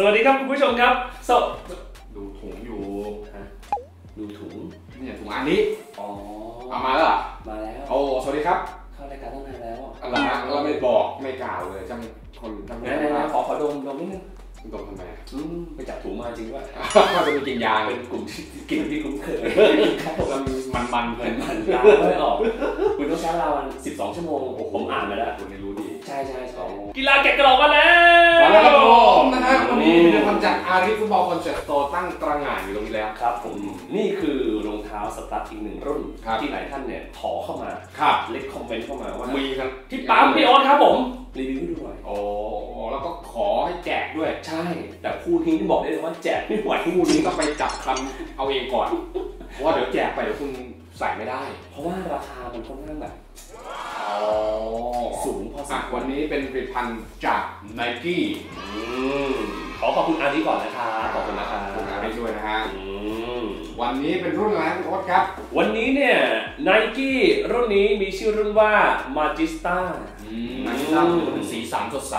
สวัสดีครับคุณผู้ชมครับสดดูถุงอยู่ดูถุงเนี่ยถุงอันนี้อ๋อเอามาแล้วเหรอมาแล้วโอ้สวัสดีครับเข้ารายการตั้งนานแล้วอะไรฮะเราไม่บอกไม่กล่าวเลยจังคนจังไหนไหนไหนขอขอดมดมนิดนึงตรงทำไมอะอืมไปจับถุงมาจริงว่าก็จะมีกินยาเลเป็ยนกลุ่มที่กลิ่นที่คุ้นเคยครับผมแล้วมันมันเหเลมือนยมันยาไม่ออกคุณต้องใช้เวลาวัน12ชั่วโมงผมอ่านมาแล้วคุณไม่รู้ดีใช่ใช่ใช่กีฬาแกะกระโหลกมาแล้วมาแล้ว จากอาริฟุตบอลคอนเซ็ปต์โตตั้งตระหง่านอยู่ตรงนี้แล้วครับผมนี่คือรองเท้าสตั๊ดอีกหนึ่งรุ่นครับที่หลายท่านเนี่ยขอเข้ามาครับเล็กคอมเมนต์เข้ามาว่ามีทั้งพี่ปั๊มพี่โอ๊ตครับผมรีวิวให้ดูหน่อยโอ้แล้วก็ขอให้แจกด้วยใช่ แต่คู่นี้บอกได้เลยว่าแจกไม่ไหวคู่นี้ต้องไปจับคำเอาเองก่อนเพราะว่าเดี๋ยวแจกไปเดี๋ยวคุณใส่ไม่ได้ เพราะว่าราคามันค่อนข้างแบบอ๋อสูงพอสอะมคววัรนนี้เป็นผลิตภัณฑ์จากไนกี้อืม ขอขอบคุณอาร์ดีก่อนนะครับขอบคุณนะครับขอบคุณอาริด้วยนะฮะอืมวันนี้เป็นรุ่นอะไรคุณโอ๊ตครับ วันนี้เนี่ยไนกี้รุ่นนี้มีชื่อรุ่นว่า Magista ไนกี้มันเป็นสีสันสดใส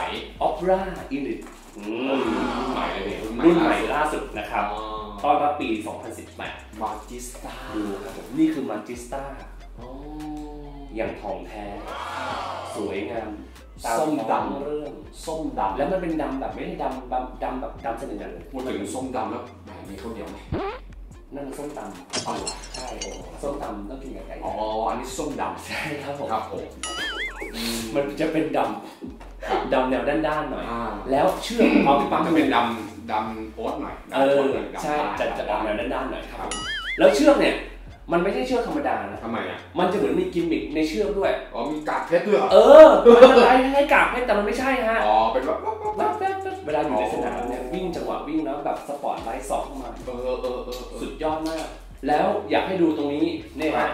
Opera Elite อืมรุ่นใหม่เลยเนี่ยรุ่นใหม่ล่าสุดนะครับอ๋อตอนรับปี 2018มาจิสตาดูครับผมนี่คือ Magista อย่างทองแท้ สวยงามตา ส้มท้องดำเรื่องส้มดำแล้วมันเป็นดำแบบไม่ได้ดำดำดำแบบดำสนิทเลยพูดถึงส้มดำแล้วแหมมีข้าวเหนียวไหมนั่นมันส้มตำอ๋อเหรอใช่ส้มตำต้องกินกับไก่อ๋ออันนี้ส้มดำใช่ครับผมครับผมอืมมันจะเป็นดำดำแนวด้านๆหน่อยอ่าแล้วเชือกของเขาพี่ปั๊มจะเป็นดำดำโอ๊ตหน่อยเออดำโตหน่ยดำใช่จะจะออกแนวดำด้านๆหน่อยคครัรับบแล้วเชือกเนี่ย มันไม่ใช่เชือกธรรมดานะ ทำไมอะ มันจะเหมือนมีกิมมิคในเชือกด้วย อ๋อมีกากเพชรด้วยเหรอ เออ มันจะคล้ายๆกากเพชรแต่มันไม่ใช่ฮะอ๋อเป็นแบบแว๊บๆๆเวลาอยู่ในสนามเนี่ยวิ่งจังหวะวิ่งแล้วแบบสปอร์ตไลท์ส่องเข้ามา เออเออเออเออสุดยอดมาก แล้วอยากให้ดูตรงนี้เนี่ยครัฮะบ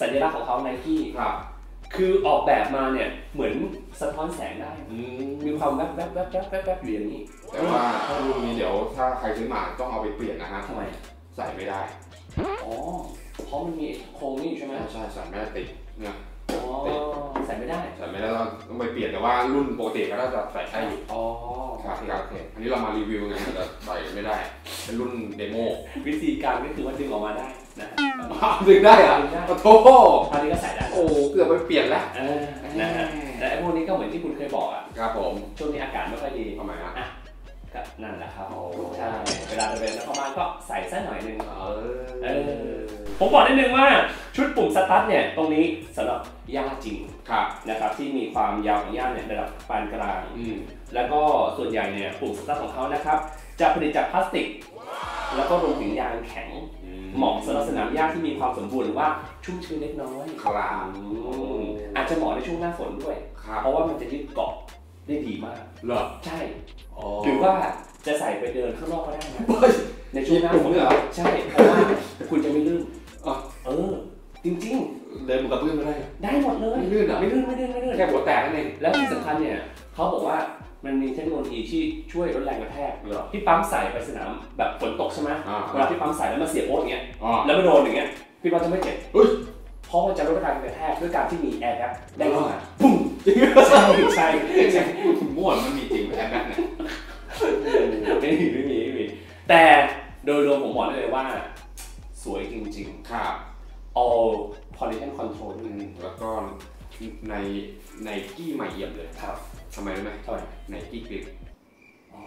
สัญลักษณ์ของเขาไนกี้ครับคือออกแบบมาเนี่ยเหมือนสะท้อนแสงได้ อืมมีความแวบแวบแวบแวบแวบแวบอยู่อย่างนี้แต่ว่าถ้ารุ่นนี้เดี๋ยวถ้าใครซื้อมาต้องเอาไปเปลี่ยนนะฮะ ทำไม ใส่ไม่ได้ อ๋อ เพราะมันมีโครงนี่อยู่ใช่ไหมใช่ใส่ไม่ได้ติดเนี่ยอ๋อใส่ไม่ได้ใส่ไม่ได้ต้องต้องไปเปลี่ยนแต่ว่ารุ่นปกติก็น่าจะใส่ได้อยู่อ๋อครับโอเคครับโอเคอันนี้เรามารีวิวไงแต่ใส่ไม่ได้ เป็นรุ่นเดโมวิธีการก็คือว่าดึงออกมาได้นะดึงได้เหรอะดึงได้โอ้โหตอนนี้ก็ใส่ได้โอ้เกือบไปเปลี่ยนแล้วเออนะฮะแต่ไอ้พวกนี้ก็เหมือนที่คุณเคยบอกอะครับผมช่วงนี้อากาศไม่ค่อยดีทำไมฮะก็นั่นแหละครับโอ้ใช่เวลาจะเป็นนักบ้านก็ใส่สักหน่อยหนึงเอเอออ ผมบอกนิดนึงว่าชุดปุ่มสตาร์ทเนี่ยตรงนี้สำหรับย่าจริงครับนะครับที่มีความยาวของย่าเนี่ยระดับปานกลางอืมแล้วก็ส่วนใหญ่เนี่ยปุ่มสตาร์ทของเขานะครับจะผลิตจากพลาสติก แล้วก็รวมถึงยางแข็งเหมาะสำหรับสนามหญ้าที่มีความสมบูรณ์หรือว่าชุ่มชื้นเล็กน้อยครับอืมอาจจะเหมาะในช่วงหน้าฝนด้วยครับเพราะว่ามันจะยึดเกาะได้ดีมากเหรอใช่อ๋อหรือว่าจะใส่ไปเดินข้างนอกก็ได้นะเฮ้ยในช่วงหน้าฝญี่ปุ่นนด้วยเหรอใช่เพราะว่าคุณจะไม่ลื่นอ๋อ เออ จริงเดินบนกระเบื้องไม่ได้ ๆ ได้หมดเลย ไม่ลื่นเหรอ ไม่ลื่นไม่ลื่นไม่ลื่นแค่หัวแตกนั่นเองแล้วที่สำคัญเนี่ยเขาบอกว่ามันมีเทคโนโลยีที่ช่วยลดแรงกระแทกเหรอที่ปั๊มใส่ไปสนามแบบฝนตกใช่ไหมอ่าเวลาที่ปั๊มใส่แล้วมาเสียบโอ๊ตอย่างเงี้ยอ๋อ แล้วมาโดนอย่างเงี้ยพี่ปั๊มจะไม่เจ็บเฮ้ย เพราะมันจะลดแรงกระแทกด้วยการที่มีแอร์แบ็กได้เข้ามาปุ้งใช่ใช่ใช่ม่วนมันมีจริงไหมแอร์แบ็กเนี่ยไม่มีไม่มีไม่มีแต่โดยรวมผมบอกได้เลยว่า สวยจริง ครับๆ all pollution control อืมแล้วก็ในในกี้ใหม่เอี่ยมเลยครับทำไมรู้ไหมเท่าไหร่ในกี้กริปอ๋อ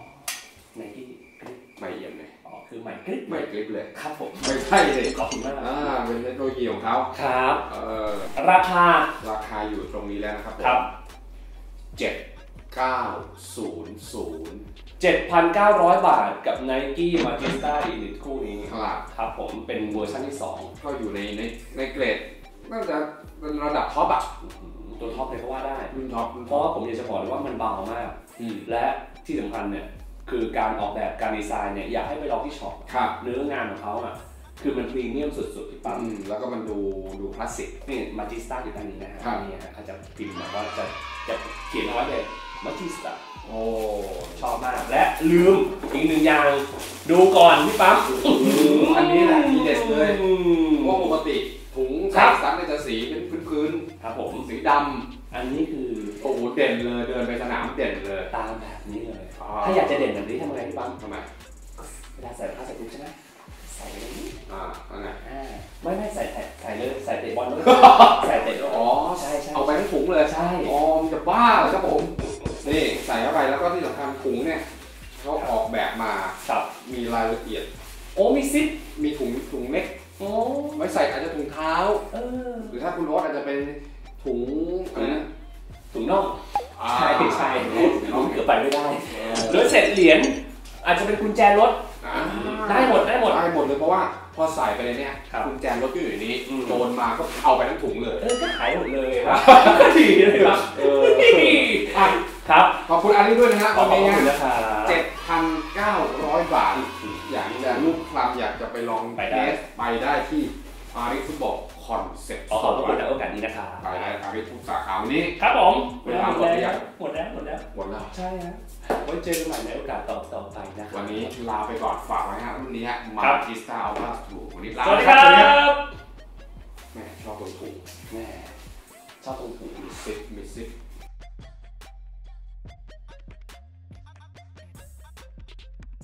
ไนกี้กริปใหม่เอี่ยมเลยอ๋อคือใหม่กริปใหม่กริปเลยครับผมไม่ใช่เลยขอบคุณมากอ่าเป็นเทคโนโลยีของเขาครับเออราคาราคาอยู่ตรงนี้แล้วนะครับผมครับเจ็ดเก้าศูนย์ศูนย์ 7,900 บาทกับ Nike Magista Elite คู่นี้ครับครับผมเป็นเวอร์ชันที่ก็อยู่ในในในเกรดน่าจะเป็นระดับท็อปอะ2ตัวท็อปเลยก็ว่าได้รุ่นท็อปรุ่นเพท็อราะปว่าผมอยากจะบอกเลยว่ามันเบามากอืมและที่สำคัญเนี่ย คือการออกแบบการดีไซน์เนี่ย อยากให้ไปลองที่ช็อปครับเนื้องานของเขาอะคือมันพรีเมียมสุดๆที่ปั๊มอืมแล้วก็มันดูดูคลาสสิกนี่มาจิสตาอยู่ด้านนี้นะฮะครับนี่ฮะเขาจะพิมพ์แบบว่าจะจะเขียนเอาไว้เลย มาจิสตาโอ้ ชอบมาก และลืมอีกหนึ่งอย่าง ดูก่อนพี่ปั๊มอันนี้แหละทีเด็ดเลยอืมเพราะปกติถุงครัใส่บซักเนี่ยจะสีเป็นพื้นครับผมๆสีดอันนี้คือำโอ้โหเด่นเลยเดินไปสนามเด่นเลยตามแบบนี้เลยอ๋อถ้าอยากจะเด่นแบบนี้ทำไงพี่ปั๊มทำไมเวลาใส่รองเท้าใส่ถุงใช่ไหมใส่อย่างนี้อ่าทำไงอ่าไม่ไม่ใส่ใส่ใส่เลยใส่เตะบอลด้วยใส่ มาครับมีรายละเอียด โอ้มีซิปมีถุงถุงเล็กโอ้ไว้ใส่อาจจะถุงเท้า เออ หรือถ้าคุณโอ๊ตอาจจะเป็นถุงอะไรนะถุงน่องอ่าใช่ใช่ถุงน่องเกือบไปไม่ได้เอหรือเศษเหรียญอาจจะเป็นกุญแจรถอ่าได้หมดได้หมดได้หมดเลยเพราะว่าพอใส่ไปในเนี้ยครับกุญแจรถก็อยู่ในนี้อืมโจรมาก็เอาไปทั้งถุงเลยเออก็หายหมดเลยครับดีเลยครับเอออะครับขอบคุณอันนี้ด้วยนะฮะขอบวันนี้คุณฮะนะครับ ไปได้ที่อาริฟุตบอลคอนเซ็ปต์ขอขอบคุณในโอกาสนี้นะครับไปได้อาริทุกสาขาวันนี้ ครับผมเวลาหมดหรือยังหมดแล้วหมดแล้วหมดแล้วใช่ฮะไว้เจอกันใหม่ในโอกาสต่อต่อไปนะครับวันนี้ลาไปก่อนฝากไว้ฮะรุ่นนี้ฮะมาครับจิสตาอัลตร้าสูวันนี้ลาสวัสดีไปคครัรับบแม่ชอบตรงถุงแม่ชอบตรงถุงมีซิปมีซิป